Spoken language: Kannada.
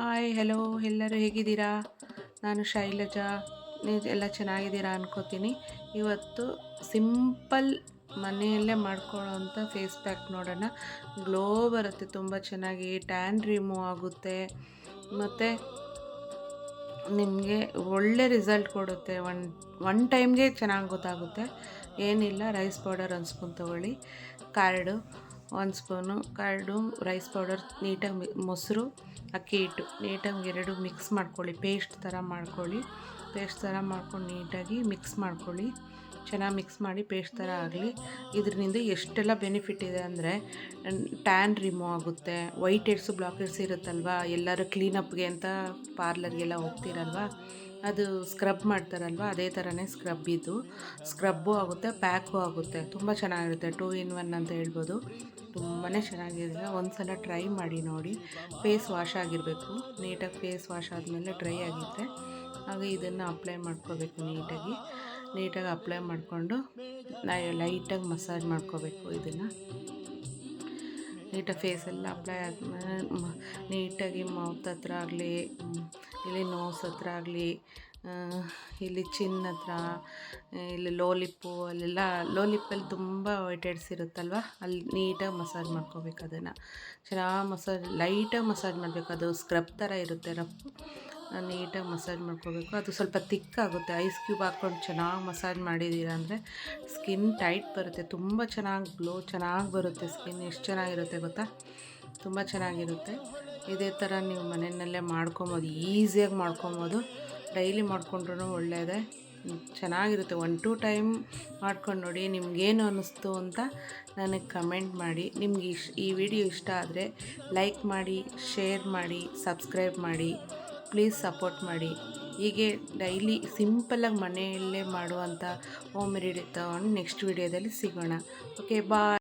ಹಾಯ್ ಹೆಲೋ ಎಲ್ಲರೂ ಹೇಗಿದ್ದೀರಾ? ನಾನು ಶೈಲಜಾ. ನೀವು ಎಲ್ಲ ಚೆನ್ನಾಗಿದ್ದೀರಾ ಅನ್ಕೋತೀನಿ. ಇವತ್ತು ಸಿಂಪಲ್ ಮನೆಯಲ್ಲೇ ಮಾಡ್ಕೊಳ್ಳೋವಂಥ ಫೇಸ್ ಪ್ಯಾಕ್ ನೋಡೋಣ. ಗ್ಲೋ ಬರುತ್ತೆ, ತುಂಬ ಚೆನ್ನಾಗಿ. ಟ್ಯಾನ್ ರಿಮೂವ್ ಆಗುತ್ತೆ. ಮತ್ತು ನಿಮಗೆ ಒಳ್ಳೆ ರಿಸಲ್ಟ್ ಕೊಡುತ್ತೆ. ಒನ್ ಒನ್ ಟೈಮ್ಗೆ ಚೆನ್ನಾಗಿ ಗೊತ್ತಾಗುತ್ತೆ. ಏನಿಲ್ಲ ರೈಸ್ ಪೌಡರ್ ಅನ್ಸ್ಕೊಂಡು ಸ್ಪೂನ್ ತೊಗೊಳ್ಳಿ. ಕಾರ್ಡು ಒಂದು ಸ್ಪೂನು ಕರ್ಡು ರೈಸ್ ಪೌಡರ್, ನೀಟಾಗಿ ಮೊಸರು, ಅಕ್ಕಿ ಹಿಟ್ಟು. ನೀಟಾಗಿ ಎರಡು ಮಿಕ್ಸ್ ಮಾಡ್ಕೊಳ್ಳಿ. ಪೇಸ್ಟ್ ಥರ ಮಾಡ್ಕೊಳ್ಳಿ. ಪೇಸ್ಟ್ ಥರ ಮಾಡ್ಕೊಂಡು ನೀಟಾಗಿ ಮಿಕ್ಸ್ ಮಾಡ್ಕೊಳ್ಳಿ. ಚೆನ್ನಾಗಿ ಮಿಕ್ಸ್ ಮಾಡಿ ಪೇಸ್ಟ್ ಥರ ಆಗಲಿ ಇದರಿಂದ ಎಷ್ಟೆಲ್ಲ ಬೆನಿಫಿಟ್ ಇದೆ ಅಂದರೆ ಟ್ಯಾನ್ ರಿಮೂವ್ ಆಗುತ್ತೆ ವೈಟ್ ಹೆಡ್ಸು ಬ್ಲಾಕ್ ಹೆಡ್ಸ್ ಇರುತ್ತಲ್ವ, ಎಲ್ಲರೂ ಕ್ಲೀನಪ್ಗೆ ಅಂತ ಪಾರ್ಲರ್ಗೆಲ್ಲ ಹೋಗ್ತಿರಲ್ವ, ಅದು ಸ್ಕ್ರಬ್ ಮಾಡ್ತಾರಲ್ವ, ಅದೇ ಥರನೇ ಸ್ಕ್ರಬ್ ಇದು. ಸ್ಕ್ರಬ್ಬು ಆಗುತ್ತೆ ಪ್ಯಾಕು ಆಗುತ್ತೆ, ತುಂಬ ಚೆನ್ನಾಗಿರುತ್ತೆ ಟೂ ಇನ್ ಒನ್ ಅಂತ ಹೇಳ್ಬೋದು. ತುಂಬಾ ಚೆನ್ನಾಗಿದೆ ಒಂದು ಸಲ ಟ್ರೈ ಮಾಡಿ ನೋಡಿ ಫೇಸ್ ವಾಶ್ ಆಗಿರಬೇಕು ನೀಟಾಗಿ ಫೇಸ್ ವಾಶ್ ಆದಮೇಲೆ ಡ್ರೈ ಆಗಿದ್ದರೆ ಆಗ ಇದನ್ನು ಅಪ್ಲೈ ಮಾಡ್ಕೋಬೇಕು ನೀಟಾಗಿ. ನೀಟಾಗಿ ಅಪ್ಲೈ ಮಾಡಿಕೊಂಡು ಲೈಟಾಗಿ ಮಸಾಜ್ ಮಾಡ್ಕೋಬೇಕು ಇದನ್ನು. ನೀಟಾಗಿ ಫೇಸೆಲ್ಲ ಅಪ್ಲೈ ಆದಮೇಲೆ ನೀಟಾಗಿ ಮೌತ್ ಹತ್ರ ಆಗಲಿ, ಇಲ್ಲಿ ನೋಸ್ ಹತ್ರ ಆಗಲಿ ಇಲ್ಲಿ ಚಿನ್ ಹತ್ರ ಇಲ್ಲಿ ಲೋಲಿಪ್ಪು ಅಲ್ಲೆಲ್ಲ ಲೋಲಿಪ್ಪಲ್ಲಿ ತುಂಬ ವೈಟೆಡ್ಸ್ ಇರುತ್ತಲ್ವ? ಅಲ್ಲಿ ನೀಟಾಗಿ ಮಸಾಜ್ ಮಾಡ್ಕೋಬೇಕು ಅದನ್ನು. ಚೆನ್ನಾಗಿ ಮಸಾಜ್ ಲೈಟಾಗಿ ಮಸಾಜ್ ಮಾಡಬೇಕು. ಅದು ಸ್ಕ್ರಬ್ ಥರ ಇರುತ್ತೆ ರಫ್ ನೀಟಾಗಿ ಮಸಾಜ್ ಮಾಡ್ಕೋಬೇಕು. ಅದು ಸ್ವಲ್ಪ ತಿಕ್ಕಾಗುತ್ತೆ. ಐಸ್ ಕ್ಯೂಬ್ ಹಾಕ್ಕೊಂಡು ಚೆನ್ನಾಗಿ ಮಸಾಜ್ ಮಾಡಿದ್ದೀರಾ ಅಂದರೆ ಸ್ಕಿನ್ ಟೈಟ್ ಬರುತ್ತೆ. ತುಂಬ ಚೆನ್ನಾಗಿ ಗ್ಲೋ ಚೆನ್ನಾಗಿ ಬರುತ್ತೆ ಸ್ಕಿನ್ ಎಷ್ಟು ಚೆನ್ನಾಗಿರುತ್ತೆ ಗೊತ್ತಾ? ತುಂಬ ಚೆನ್ನಾಗಿರುತ್ತೆ. ಇದೇ ಥರ ನೀವು ಮನೆಯಲ್ಲೇ ಮಾಡ್ಕೊಬೋದು. ಈಸಿಯಾಗಿ ಮಾಡ್ಕೊಬೋದು. ಡೈಲಿ ಮಾಡಿಕೊಂಡ್ರೂ ಒಳ್ಳೆಯದೇ ಚೆನ್ನಾಗಿರುತ್ತೆ. ಒನ್ ಟು ಟೈಮ್ ಮಾಡ್ಕೊಂಡು ನೋಡಿ ನಿಮ್ಗೇನು ಅನ್ನಿಸ್ತು ಅಂತ ನನಗೆ ಕಮೆಂಟ್ ಮಾಡಿ. ನಿಮ್ಗೆ ಇಶ್ ಈ ವಿಡಿಯೋ ಇಷ್ಟ ಆದರೆ ಲೈಕ್ ಮಾಡಿ ಶೇರ್ ಮಾಡಿ ಸಬ್ಸ್ಕ್ರೈಬ್ ಮಾಡಿ. ಪ್ಲೀಸ್ ಸಪೋರ್ಟ್ ಮಾಡಿ. ಹೀಗೆ ಡೈಲಿ ಸಿಂಪಲ್ಲಾಗಿ ಮನೆಯಲ್ಲೇ ಮಾಡುವಂಥ ಹೋಮ್ ರೆಡಿ ತಗೊಂಡು ನೆಕ್ಸ್ಟ್ ವಿಡಿಯೋದಲ್ಲಿ ಸಿಗೋಣ. Okay bye